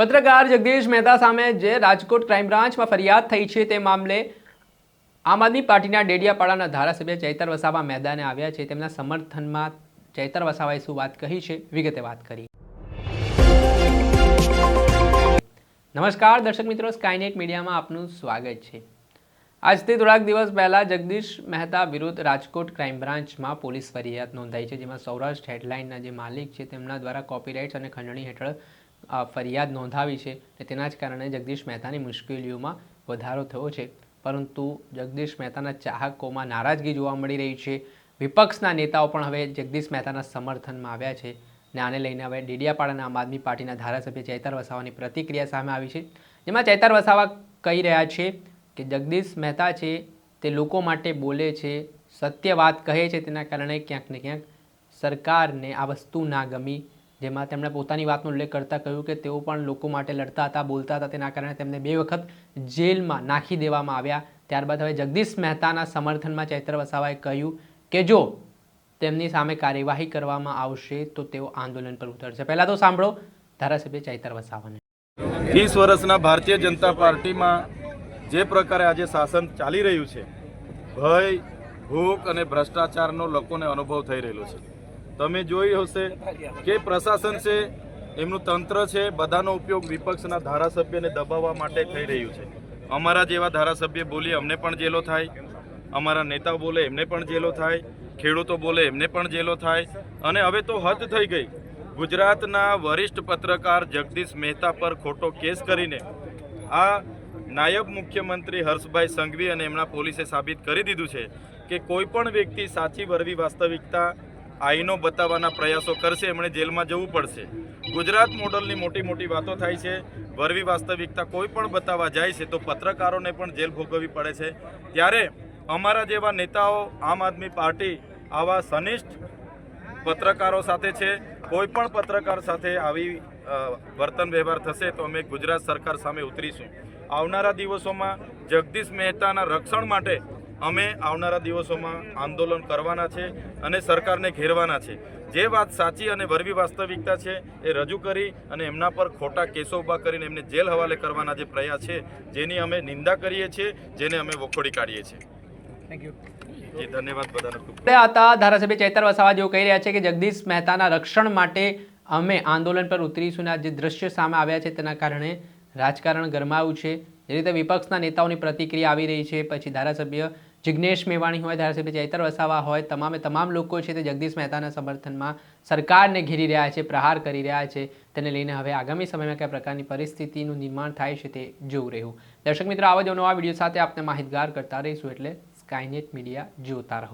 પત્રકાર જગદીશ મહેતા સામે જે રાજકોટ ક્રાઇમ બ્રાન્ચમાં ફરિયાદ થઈ છે તે મામલે આમ આદમી પાર્ટીના ડેડિયાપાડાના ધારાસભ્ય ચૈતર વસાવા મેદાને આવ્યા છે. તેમના સમર્થનમાં ચૈતર વસાવાએ શું વાત કહી છે? વિગતે વાત કરી. નમસ્કાર, દર્શક મિત્રો, સ્કાયનેટ મીડિયામાં આપનું સ્વાગત છે. આજથી થોડાક દિવસ પહેલા જગદીશ મહેતા વિરુદ્ધ રાજકોટ ક્રાઇમ બ્રાન્ચમાં પોલીસ ફરિયાદ નોંધાઈ છે, જેમાં સૌરાષ્ટ્ર હેડલાઇનના જે માલિક છે તેમના દ્વારા કોપીરાઇટ્સ અને ખંડણી હેઠળ ફરિયાદ નોંધાવી છે અને તેના જ કારણે જગદીશ મહેતાની મુશ્કેલીઓમાં વધારો થયો છે. પરંતુ જગદીશ મહેતાના ચાહકોમાં નારાજગી જોવા મળી રહી છે. વિપક્ષના નેતાઓ પણ હવે જગદીશ મહેતાના સમર્થનમાં આવ્યા છે ને આને લઈને હવે ડેડિયાપાડાના આમ આદમી પાર્ટીના ધારાસભ્ય ચૈતર વસાવાની પ્રતિક્રિયા સામે આવી છે. જેમાં ચૈતર વસાવા કહી રહ્યા છે કે જગદીશ મહેતા છે તે લોકો માટે બોલે છે, સત્ય વાત કહે છે તેના કારણે ક્યાંક ને ક્યાંક સરકારને આ વસ્તુ ના ગમી. જેમાં તેમણે પોતાની વાતનો ઉલ્લેખ કરતા કહ્યું કે તેઓ પણ લોકો માટે લડતા હતા, બોલતા હતા. તેના કારણે તેમને બે વખત જેલમાં નાખી દેવામાં આવ્યા. ત્યારબાદ હવે જગદીશ મહેતાના સમર્થનમાં ચૈત્ર વસાવાએ કહ્યું કે જો તેમની સામે કાર્યવાહી કરવામાં આવશે, તો તેઓ આંદોલન પર ઉતરશે. પહેલાં તો સાંભળો ધારાસભ્ય ચૈતર વસાવાને. ત્રીસ વર્ષના ભારતીય જનતા પાર્ટીમાં જે પ્રકારે આજે શાસન ચાલી રહ્યું છે, ભય, ભૂખ અને ભ્રષ્ટાચારનો લોકોને અનુભવ થઈ રહેલો છે. તમે જોઈ હશે કે પ્રશાસન છે, એમનું તંત્ર છે, બધાનો ઉપયોગ વિપક્ષના ધારાસભ્યને દબાવવા માટે થઈ રહ્યું છે. અમારા જેવા ધારાસભ્ય બોલીએ, અમને પણ જેલો થાય. અમારા નેતાઓ બોલે, એમને પણ જેલો થાય. ખેડૂતો બોલે, એમને પણ જેલો થાય. અને હવે તો હદ થઈ ગઈ. ગુજરાતના વરિષ્ઠ પત્રકાર જગદીશ મહેતા પર ખોટો કેસ કરીને આ નાયબ મુખ્યમંત્રી હર્ષભાઈ સંઘવી અને એમના પોલીસે સાબિત કરી દીધું છે કે કોઈ પણ વ્યક્તિ સાચી, વરવી, વાસ્તવિકતા આઈનો બતાવવાના પ્રયાસો કરશે, એમણે જેલમાં જવું પડશે. ગુજરાત મોડલની મોટી મોટી વાતો થાય છે. વરવી વાસ્તવિકતા કોઈ પણ બતાવવા જાય છે તો પત્રકારોને પણ જેલ ભોગવવી પડે છે. ત્યારે અમારા જેવા નેતાઓ, આમ આદમી પાર્ટી, આવા સનિષ્ઠ પત્રકારો સાથે છે. કોઈ પણ પત્રકાર સાથે આવી વર્તન વ્યવહાર થશે તો અમે ગુજરાત સરકાર સામે ઉતરીશું. આવનારા દિવસોમાં જગદીશ મહેતાના રક્ષણ માટે અમે આવનારા દિવસોમાં આંદોલન કરવાના છે અને સરકારને ઘેરવાના છે. જે વાત સાચી અને વરવી વાસ્તવિકતા છે એ રજૂ કરી અને એમના પર ખોટા કેસો ઊભા કરીને એમને જેલ હવાલે કરવાના જે પ્રયાસ છે જેની અમે નિંદા કરીએ છીએ જેને અમે વખોડી કાઢીએ છીએ. જી ધન્યવાદ બધાને હતા ધારાસભ્ય ચૈતર વસાવા જેઓ કહી રહ્યા છે કે જગદીશ મહેતાના રક્ષણ માટે અમે આંદોલન પર ઉતરીશું અને આ જે દ્રશ્ય સામે આવ્યા છે તેના કારણે રાજકારણ ગરમાયું છે. જે રીતે વિપક્ષના નેતાઓની પ્રતિક્રિયા આવી રહી છે. પછી ધારાસભ્ય જિજ્ઞેશ મેવાણી હોય, ધારાસભ્ય ચૈતર વસાવા હોય, તમામે તમામ લોકો છે તે જગદીશ મહેતાના સમર્થનમાં સરકારને ઘેરી રહ્યા છે, પ્રહાર કરી રહ્યા છે. તેને લઈને હવે આગામી સમયમાં કયા પ્રકારની પરિસ્થિતિનું નિર્માણ થાય છે તે જોવું રહ્યું. દર્શક મિત્રો, આવા જ નવા વીડિયો સાથે આપને માહિતગાર કરતા રહીશું એટલે સ્કાયનેટ મીડિયા જોતા રહો.